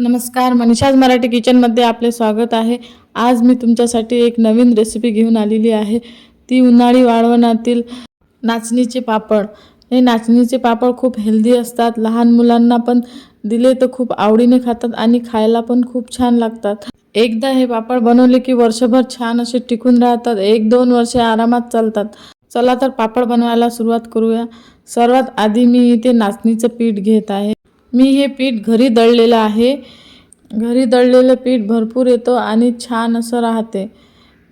नमस्कार मनीषाज मराठी किचनमध्ये आपले स्वागत आहे. आज मी तुमच्यासाठी एक नवीन रेसिपी घेऊन आलेली आहे. ती उन्हाळी वाळवणातील नाचणीचे पापड. हे नाचणीचे पापड खूप हेल्दी असतात. लहान मुलांना पण दिले तर खूप आवडीने खातात आणि खायला पण खूप छान लागतात. एकदा हे पापड बनवले की वर्षभर छान असे टिकून राहतात. एक दोन वर्षे आरामात चालतात. चला तर पापड बनवायला सुरुवात करूया. सर्वात आधी मी इथे नाचणीचं पीठ घेत आहे. मी हे पीठ घरी दळलेलं आहे. घरी दळलेलं पीठ भरपूर येतो आणि छान असं राहते.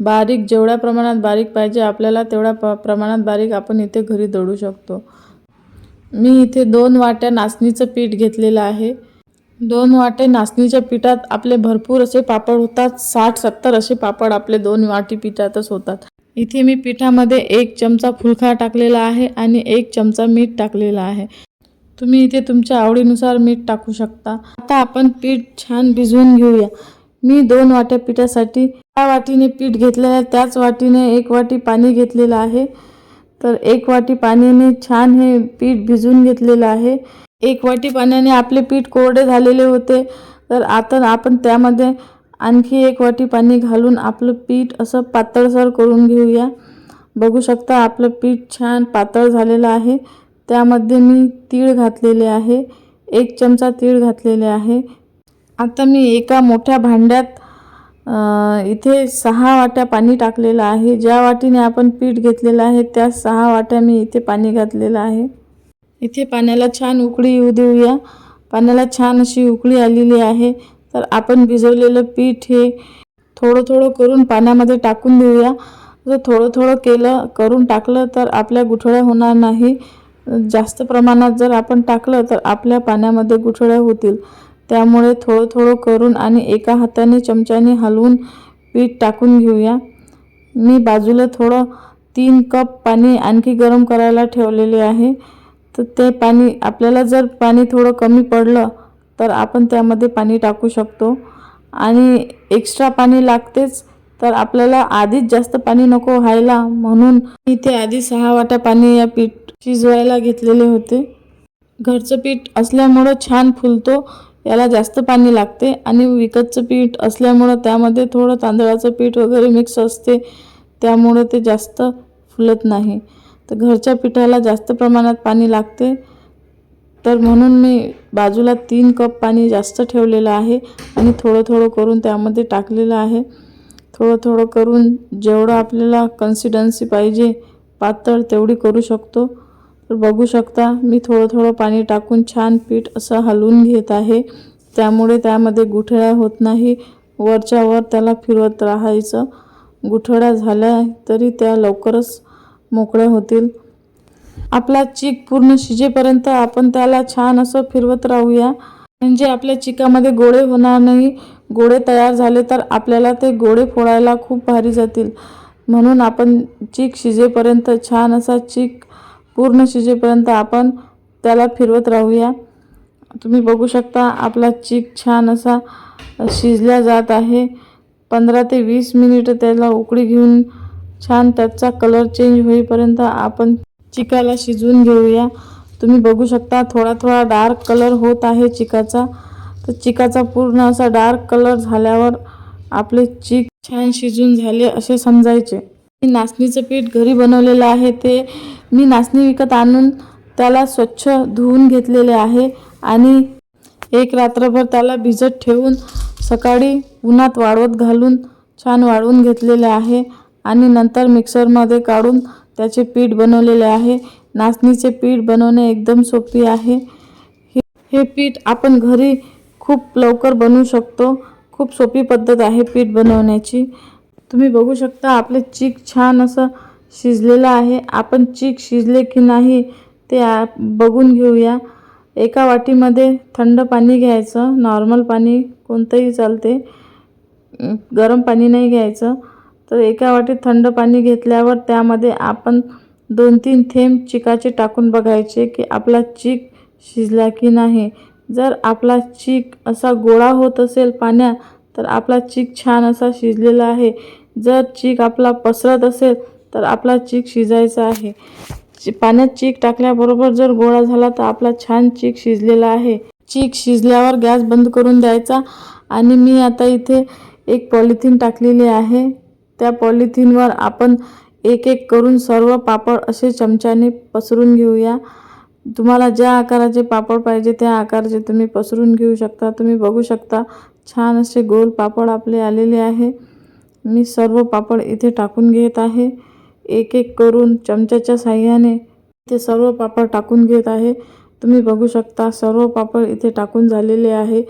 बारीक जेवढ्या प्रमाणात बारीक पाहिजे आपल्याला तेवढ्या प प्रमाणात बारीक आपण इथे घरी दळू शकतो. मी इथे दोन वाट्या नाचणीचं पीठ घेतलेलं आहे. दोन वाटे नाचणीच्या पिठात आपले भरपूर असे पापड होतात. साठ सत्तर असे पापड आपले दोन वाटी पिठातच होतात. इथे मी पिठामध्ये एक चमचा फुलखा टाकलेला आहे आणि एक चमचा मीठ टाकलेला आहे. तुम्ही इथे तुमच्या आवडीनुसार मीठ टाकू शकता. आता आपण पीठ छान भिजवून घेऊया. मी दोन वाट्या पिठासाठी त्या वाटीने पीठ घेतलेलं आहे. त्याच वाटीने एक वाटी पाणी घेतलेलं आहे. तर एक वाटी पाण्याने छान हे पीठ भिजवून घेतलेलं आहे. एक वाटी पाण्याने आपले पीठ कोरडे झालेले होते. तर आता आपण त्यामध्ये आणखी एक वाटी पाणी घालून आपलं पीठ असं पातळसर करून घेऊया. बघू शकता आपलं पीठ छान पातळ झालेलं आहे. त्यामध्ये मी तीळ घातलेले आहे. एक चमचा तीळ घातलेले आहे. आता मी एका मोठ्या भांड्यात इथे सहा वाट्या पाणी टाकलेलं आहे. ज्या वाटीने आपण पीठ घेतलेलं आहे त्या सहा वाट्या मी इथे पाणी घातलेलं आहे. इथे पाण्याला छान उकळी येऊ देऊया. पाण्याला छान अशी उकळी आलेली आहे. तर आपण भिजवलेलं पीठ हे थोडं थोडं करून पाण्यामध्ये टाकून देऊया. जर थोडं थोडं केलं करून टाकलं तर आपल्या गुठळ्या होणार नाही. जास्त प्रमाणात जर आपण टाकलं तर आपल्या पाण्यामध्ये गुठळ्या होतील. त्यामुळे थोडं थोडं करून आणि एका हाताने चमच्याने हलवून पीठ टाकून घेऊया. मी बाजूला थोडं तीन कप पाणी आणखी गरम करायला ठेवलेले आहे. तर ते पाणी आपल्याला जर पाणी थोडं कमी पडलं तर आपण त्यामध्ये पाणी टाकू शकतो. आणि एक्स्ट्रा पाणी लागतेच तर आपल्याला आधीच जास्त पाणी नको व्हायला म्हणून इथे आधी सहा वाट्या पाणी या पीठ शिजवायला घेतलेले होते. घरचं पीठ असल्यामुळं छान फुलतो याला जास्त पाणी लागते आणि विकतचं पीठ असल्यामुळं त्यामध्ये थोडं तांदळाचं पीठ वगैरे मिक्स असते त्यामुळे ते जास्त फुलत नाही. तर घरच्या पिठाला जास्त प्रमाणात पाणी लागते. तर म्हणून मी बाजूला तीन कप पाणी जास्त ठेवलेलं आहे आणि थोडं थोडं करून त्यामध्ये टाकलेलं आहे. थोडं थोडं करून जेवढं आपल्याला कन्सिडन्सी पाहिजे पातळ तेवढी करू शकतो. तर बघू शकता मी थोडं थोडं पाणी टाकून छान पीठ असं हलवून घेत आहे. त्यामुळे त्यामध्ये गुठळ्या होत नाही. वरच्या वर त्याला फिरवत राहायचं. गुठळ्या झाल्या तरी त्या लवकरच मोकळ्या होतील. आपला चीक पूर्ण शिजेपर्यंत आपण त्याला छान असं फिरवत राहूया. म्हणजे आपल्या चिकामध्ये गोळे होणार नाही. गोळे तयार झाले तर आपल्याला ते गोळे फोडायला खूप भारी जातील. म्हणून आपण चीक शिजेपर्यंत छान असा चीक पूर्ण शिजेपर्यंत आपण त्याला फिरवत राहूया. तुम्ही बघू शकता आपला चीक छान असा शिजला जात आहे. पंधरा ते वीस मिनिटं त्याला उकळी घेऊन छान त्याचा कलर चेंज होईपर्यंत आपण चिकाला शिजवून घेऊया. तुम्ही बघू शकता थोडा थोडा डार्क कलर होत आहे चिकाचा. तर चिकाचा पूर्ण असा डार्क कलर झाल्यावर आपले चीक छान शिजून झाले असे समजायचे. मी नाचणीचं पीठ घरी बनवलेलं आहे ते मी नाचणी विकत आणून त्याला स्वच्छ धुवून घेतलेले आहे आणि एक रात्रभर त्याला भिजत ठेवून सकाळी उन्हात वाळवत घालून छान वाळवून घेतलेले आहे आणि नंतर मिक्सरमध्ये काढून त्याचे पीठ बनवलेले आहे. नाचणीचे पीठ बनवणे एकदम सोपी आहे. हे हे पीठ आपण घरी खूप लवकर बनवू शकतो. खूप सोपी पद्धत आहे पीठ बनवण्याची. तुम्ही बघू शकता आपले चीक छान असं शिजलेलं आहे. आपण चीक शिजले की नाही ते बघून घेऊया. एका वाटीमध्ये थंड पाणी घ्यायचं नॉर्मल पाणी कोणतंही चालते. गरम पाणी नाही घ्यायचं. तर एका वाटीत थंड पाणी घेतल्यावर त्यामध्ये आपण दोन तीन थेंब चिकाचे टाकून बघायचे की आपला चीक शिजला की नाही. जर आपला चीक असा गोळा होत असेल पाण्यात तर आपला चीक छान असा शिजलेला आहे. जर चीक आपला पसरत असेल तर आपला चीक शिजायचा आहे. चि- पाण्यात चीक टाकल्याबरोबर जर गोळा झाला तर आपला छान चीक शिजलेला आहे. चीक शिजल्यावर गॅस बंद करून द्यायचा आणि मी आता इथे एक पॉलिथिन टाकलेली आहे. त्या पॉलिथिनवर आपण एक एक करून सर्व पापड असे चमच्याने पसरून घेऊया. तुम्हाला ज्या आकाराचे पापड पाहिजे त्या आकाराचे तुम्ही पसरून घेऊ शकता. तुम्ही बघू शकता छान असे गोल पापड आपले आलेले आहे. मी सर्व पापड इथे टाकून घेत आहे. एक एक करून चमच्याच्या साह्याने ते सर्व पापड टाकून घेत आहे. तुम्ही बघू शकता सर्व पापड इथे टाकून झालेले आहे.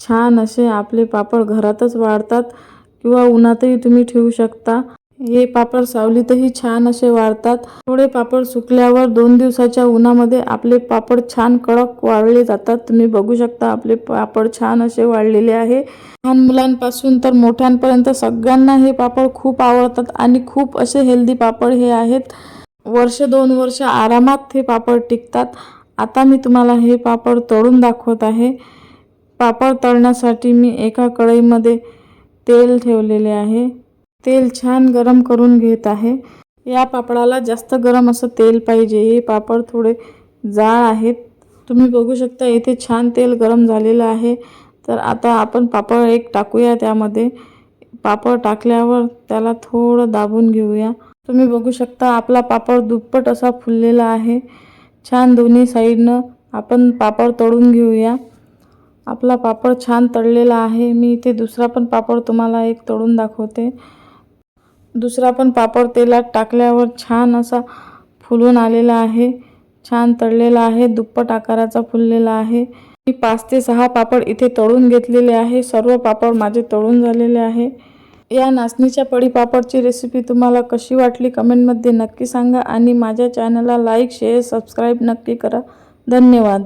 छान असे आपले पापड घरातच वाढतात किंवा उन्हातही तुम्ही ठेवू शकता. हे पापड सावलीतही छान असे वाळतात थोडे पापड सुकल्यावर दोन दिवसाच्या उन्हामध्ये आपले पापड छान कडक वाळले जातात. तुम्ही बघू शकता आपले पापड छान असे वाळलेले आहे. लहान मुलांपासून तर मोठ्यांपर्यंत सगळ्यांना हे पापड खूप आवडतात आणि खूप असे हेल्दी पापड हे आहेत. वर्ष दोन वर्ष आरामात हे पापड टिकतात. आता मी तुम्हाला हे पापड तळून दाखवत आहे. पापड तळण्यासाठी मी एका कढईमध्ये तेल ठेवलेले आहे. तेल छान गरम करून घेत आहे. या पापडाला जास्त गरम असं तेल पाहिजे. हे पापड थोडे जाड आहेत. तुम्ही बघू शकता इथे छान तेल गरम झालेलं आहे. तर आता आपण पापड एक टाकूया त्यामध्ये. पापड टाकल्यावर त्याला थोडं दाबून घेऊया. तुम्ही बघू शकता आपला पापड दुप्पट असा फुललेला आहे. छान दोन्ही साईडनं आपण पापड तळून घेऊया. आपला पापड छान तळलेला आहे. मी इथे दुसरा पण पापड तुम्हाला एक तळून दाखवते. दुसरा पण पापड तेलात टाकल्यावर छान असा फुलून आलेला आहे. छान तळलेला आहे. दुप्पट आकाराचा फुललेला आहे. मी पाच ते सहा पापड इथे तळून घेतलेले आहे. सर्व पापड माझे तळून झालेले आहे. या नाचणीच्या पडी पापडची रेसिपी तुम्हाला कशी वाटली कमेंटमध्ये नक्की सांगा आणि माझ्या चॅनलला लाईक शेअर सबस्क्राईब नक्की करा. धन्यवाद.